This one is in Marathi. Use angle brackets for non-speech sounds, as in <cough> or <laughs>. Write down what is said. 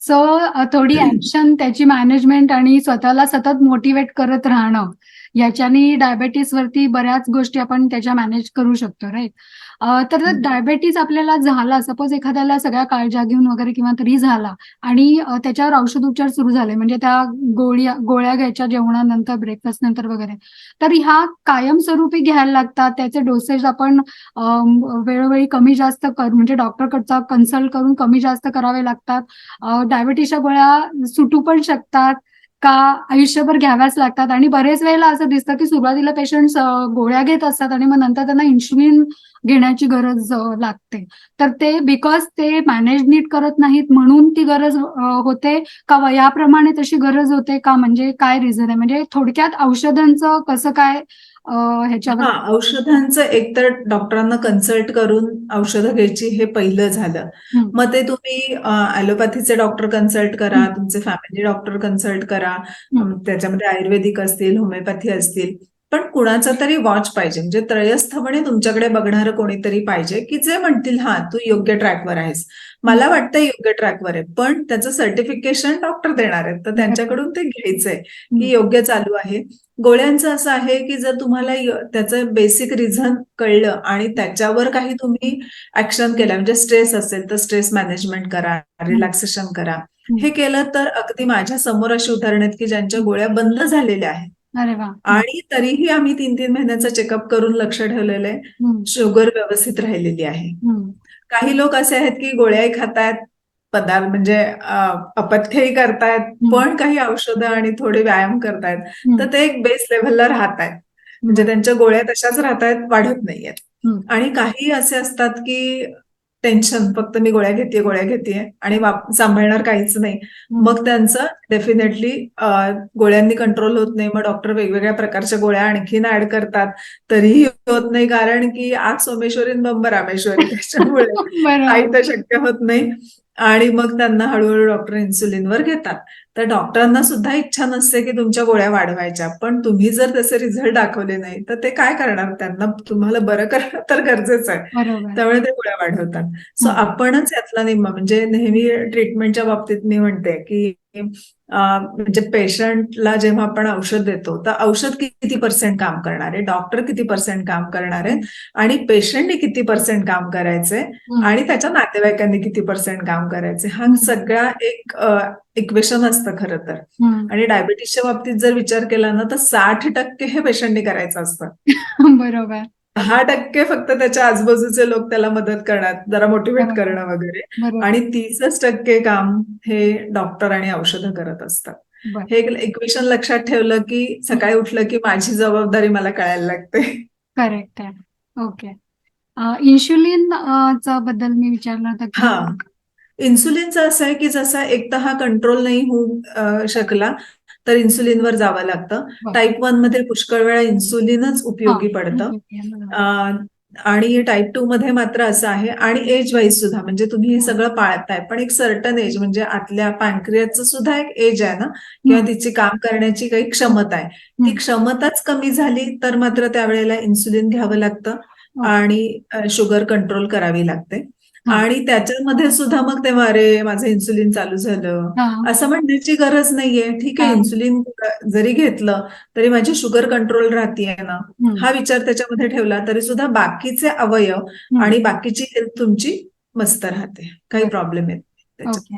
सो थोडी <clears throat> ऍक्शन त्याची मॅनेजमेंट आणि स्वतःला सतत मोटिवेट करत राहणं. याच्याने डायबेटीस वरती बऱ्याच गोष्टी आपण त्याच्या मॅनेज करू शकतो राईट तर. डायबेटीस आपल्याला झाला सपोज एखाद्याला सगळ्या काळज्या घेऊन वगैरे किंवा तरी झाला आणि त्याच्यावर औषधोपचार सुरू झाले म्हणजे त्या गोळ्या गोळ्या घ्यायच्या जेवणानंतर ब्रेकफास्ट नंतर वगैरे तर ह्या कायमस्वरूपी घ्यायला लागतात. त्याचे डोसेज आपण वेळोवेळी कमी जास्त कर म्हणजे डॉक्टरकडचा कन्सल्ट करून कमी जास्त करावे लागतात. डायबिटीसच्या गोळ्या सुटू पण शकतात. का आयुष्यभर घ्याव्याच लागतात? आणि बरेच वेळेला असं दिसतं की सुरुवातीला पेशंट गोळ्या घेत असतात आणि मग नंतर त्यांना इन्शुलिन घेण्याची गरज लागते. तर ते बिकॉज ते मॅनेज नीट करत नाहीत म्हणून ती गरज होते का वयाप्रमाणे तशी गरज होते का? म्हणजे काय रिझन आहे? म्हणजे थोडक्यात औषधांचं कसं काय ह्याच्यावर हा औषधांचं एकतर डॉक्टरांना कन्सल्ट करून औषधं घ्यायची हे पहिलं झालं. मग ते तुम्ही ॲलोपॅथीचे डॉक्टर कन्सल्ट करा. तुमचे फॅमिली डॉक्टर कन्सल्ट करा त्याच्यामध्ये आयुर्वेदिक असतील होमिओपॅथी असतील पण कुणाचा तरी वॉच पाहिजे. म्हणजे त्रयस्थपणे तुमच्याकडे बघणारं कोणीतरी पाहिजे की जे म्हणतील हा तू योग्य ट्रॅकवर आहेस. मला वाटतं योग्य ट्रॅकवर आहे पण त्याचं सर्टिफिकेशन डॉक्टर देणार आहेत. तर त्यांच्याकडून ते घ्यायचंय की. योग्य चालू आहे. गोळ्यांचं असं आहे की जर तुम्हाला त्याचं बेसिक रिझन कळलं आणि त्याच्यावर काही तुम्ही ऍक्शन केलं म्हणजे स्ट्रेस असेल तर स्ट्रेस मॅनेजमेंट करा रिलॅक्सेशन करा. हं. हे केलं तर अगदी माझ्यासमोर अशी उदाहरणं आहेत की ज्यांच्या गोळ्या बंद झालेल्या आहेत. अरे वा आणि तरीही आम्ही तीन तीन महिन्याचा चेकअप करून लक्ष ठेवलेलं आहे. शुगर व्यवस्थित राहिलेली आहे. काही लोक असे आहेत की गोळ्याही खातायत पदार्थ म्हणजे अपथ्यही करतायत. पण काही औषधं आणि थोडे व्यायाम करतायत. तर ते एक बेस लेव्हलला राहत आहेत म्हणजे त्यांच्या गोळ्या तशाच राहत आहेत वाढत नाहीयेत. आणि काही असे असतात की टेन्शन फक्त मी गोळ्या घेते गोळ्या घेते आणि सांभाळणार काहीच नाही. मग त्यांचं डेफिनेटली गोळ्यांनी कंट्रोल होत नाही. मग डॉक्टर वेगवेगळ्या प्रकारच्या गोळ्या आणखीन ऍड करतात. तरीही होत नाही कारण की आज सोमेश्वरी न बंब रामेश्वरी. <laughs> त्याच्यामुळे काही तर शक्य होत नाही. आणि मग त्यांना हळूहळू डॉक्टर इन्सुलिनवर घेतात. तर डॉक्टरांना सुद्धा इच्छा नसते की तुमच्या गोळ्या वाढवायच्या. पण तुम्ही जर तसे रिझल्ट दाखवले नाही तर ते काय करणार? त्यांना तुम्हाला बरं करणं तर गरजेचं आहे. त्यामुळे ते गोळ्या वाढवतात. सो. आपणच यातला निम्मा म्हणजे नेहमी ट्रीटमेंटच्या बाबतीत मी म्हणते की म्हणजे पेशंटला जेव्हा आपण औषध देतो तर औषध किती पर्सेंट काम करणार आहे? डॉक्टर किती पर्सेंट काम करणार आहेत? आणि पेशंटने किती पर्सेंट काम करायचंय. आणि त्याच्या नातेवाईकांनी किती पर्सेंट काम करायचे हा. सगळा एक इक्वेशन असतं खरं तर. आणि डायबिटीसच्या बाबतीत जर विचार केला ना तर साठ टक्के हे पेशंटने करायचं असतं. <laughs> बरोबर. दहा टक्के फक्त त्याच्या आजूबाजूचे लोक त्याला मदत करणार जरा मोटिवेट. करणं वगैरे. आणि तीसच टक्के काम हे डॉक्टर आणि औषधं करत असतात. हे इक्वेशन लक्षात ठेवलं की सकाळी उठलं की माझी जबाबदारी मला कळायला लागते. करेक्ट आहे. ओके इन्शुलिन चा बद्दल मी विचारलं होतं हा. इन्सुलिनचं असं आहे की जसा एक तर हा कंट्रोल नाही होऊ शकला तर इन्सुलिनवर जावं लागतं. टाईप वनमध्ये पुष्कळ वेळा इन्सुलिनच उपयोगी पडतं आणि टाईप टू मध्ये मात्र असं आहे आणि एज वाईज सुद्धा म्हणजे तुम्ही हे सगळं पाळताय पण एक सर्टन एज म्हणजे आतल्या पॅनक्रियाचं सुद्धा एक एज आहे ना किंवा. तिची काम करण्याची काही क्षमता आहे ती. क्षमताच कमी झाली तर मात्र त्यावेळेला इन्सुलिन घ्यावं लागतं. आणि शुगर कंट्रोल करावी लागते. आणि त्याच्यामध्ये सुद्धा मग तेव्हा अरे माझं इन्सुलिन चालू झालं. असं म्हणण्याची गरज नाहीये ठीक आहे. इन्सुलिन जरी घेतलं तरी माझी शुगर कंट्रोल राहतीये ना हं. विचार त्याच्यामध्ये ठेवला तरी सुद्धा बाकीचे अवयव. आणि बाकीची हेल्थ तुमची मस्त राहते काही. प्रॉब्लेम येत ओके